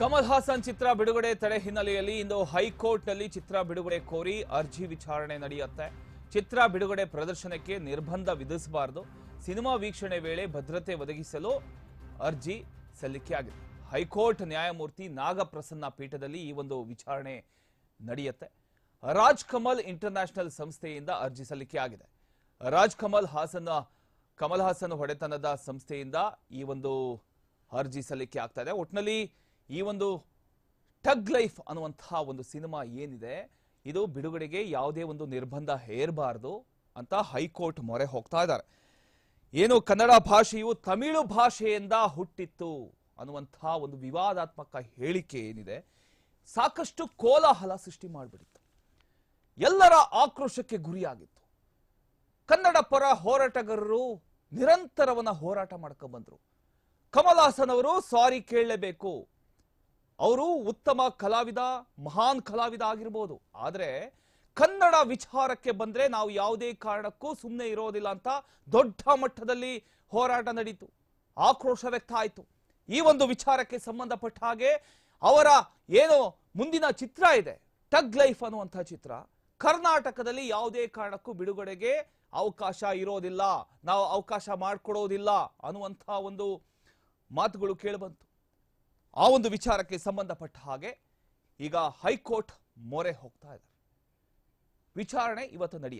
ಕಮಲ್ ಹಾಸನ್ ಚಿತ್ರ ಬಿಡುಗಡೆ ತಡೆ ಹಿನ್ನೆಲೆಯಲ್ಲಿ ಇಂದು ಹೈಕೋರ್ಟ್ನಲ್ಲಿ ಚಿತ್ರ ಬಿಡುಗಡೆ ಕೋರಿ ಅರ್ಜಿ ವಿಚಾರಣೆ ನಡೆಯುತ್ತೆ. ಚಿತ್ರ ಬಿಡುಗಡೆ ಪ್ರದರ್ಶನಕ್ಕೆ ನಿರ್ಬಂಧ ವಿಧಿಸಬಾರದು. ಸಿನಿಮಾ ವೀಕ್ಷಣೆ ವೇಳೆ ಭದ್ರತೆ ಒದಗಿಸಲು ಅರ್ಜಿ ಸಲ್ಲಿಕೆಯಾಗಿದೆ ಹೈಕೋರ್ಟ್ ನ್ಯಾಯಮೂರ್ತಿ ನಾಗಪ್ರಸನ್ನ ಪೀಠದಲ್ಲಿ ಈ ಒಂದು ವಿಚಾರಣೆ ನಡೆಯುತ್ತೆ. ರಾಜ್ ಕಮಲ್ ಇಂಟರ್ನ್ಯಾಷನಲ್ ಸಂಸ್ಥೆಯಿಂದ ಅರ್ಜಿ ಸಲ್ಲಿಕೆಯಾಗಿದೆ ರಾಜ್ ಕಮಲ್ ಹಾಸನ್ ಕಮಲ್ ಹಾಸನ್ ಹೊಡೆತನದ ಸಂಸ್ಥೆಯಿಂದ ಈ ಒಂದು ಅರ್ಜಿ ಸಲ್ಲಿಕೆ ಆಗ್ತಾ ಇದೆ. ಒಟ್ಟಿನಲ್ಲಿ ಈ ಒಂದು ಟಗ್ ಲೈಫ್ ಅನ್ನುವಂತಹ ಒಂದು ಸಿನಿಮಾ ಏನಿದೆ, ಇದು ಬಿಡುಗಡೆಗೆ ಯಾವುದೇ ಒಂದು ನಿರ್ಬಂಧ ಹೇರಬಾರದು ಅಂತ ಹೈಕೋರ್ಟ್ ಮೊರೆ ಹೋಗ್ತಾ ಇದ್ದಾರೆ. ಏನು ಕನ್ನಡ ಭಾಷೆಯು ತಮಿಳು ಭಾಷೆಯಿಂದ ಹುಟ್ಟಿತ್ತು ಅನ್ನುವಂತಹ ಒಂದು ವಿವಾದಾತ್ಮಕ ಹೇಳಿಕೆ ಏನಿದೆ, ಸಾಕಷ್ಟು ಕೋಲಾಹಲ ಸೃಷ್ಟಿ ಮಾಡಿಬಿಡಿತ್ತು ಎಲ್ಲರ ಆಕ್ರೋಶಕ್ಕೆ ಗುರಿಯಾಗಿತ್ತು. ಕನ್ನಡ ಪರ ಹೋರಾಟಗಾರರು ನಿರಂತರವನ್ನ ಹೋರಾಟ ಮಾಡ್ಕೊಂಡ್ ಬಂದ್ರು ಕಮಲ್ ಅವರು ಸಾರಿ ಕೇಳಲೇಬೇಕು ಅವರು ಉತ್ತಮ ಕಲಾವಿದ, ಮಹಾನ್ ಕಲಾವಿದ ಆಗಿರ್ಬೋದು. ಆದರೆ ಕನ್ನಡ ವಿಚಾರಕ್ಕೆ ಬಂದ್ರೆ ನಾವು ಯಾವುದೇ ಕಾರಣಕ್ಕೂ ಸುಮ್ಮನೆ ಇರೋದಿಲ್ಲ ಅಂತ ದೊಡ್ಡ ಮಟ್ಟದಲ್ಲಿ ಹೋರಾಟ ನಡೀತು. ಆಕ್ರೋಶ ವ್ಯಕ್ತ ಆಯಿತು. ಈ ಒಂದು ವಿಚಾರಕ್ಕೆ ಸಂಬಂಧಪಟ್ಟ ಹಾಗೆ ಅವರ ಏನು ಮುಂದಿನ ಚಿತ್ರ ಇದೆ, ಟಗ್ ಲೈಫ್ ಅನ್ನುವಂಥ ಚಿತ್ರ. ಕರ್ನಾಟಕದಲ್ಲಿ ಯಾವುದೇ ಕಾರಣಕ್ಕೂ ಬಿಡುಗಡೆಗೆ ಅವಕಾಶ ಇರೋದಿಲ್ಲ. ನಾವು ಅವಕಾಶ ಮಾಡಿಕೊಡೋದಿಲ್ಲ ಅನ್ನುವಂಥ ಒಂದು ಮಾತುಗಳು ಕೇಳಿಬಂತು ಆ ಒಂದು ವಿಚಾರಕ್ಕೆ ಸಂಬಂಧಪಟ್ಟ ಹಾಗೆ ಈಗ ಹೈಕೋರ್ಟ್ ಮೊರೆ ಹೋಗ್ತಾ ಇದೆ. ವಿಚಾರಣೆ ಇವತ್ತು ನಡೆಯುತ್ತೆ.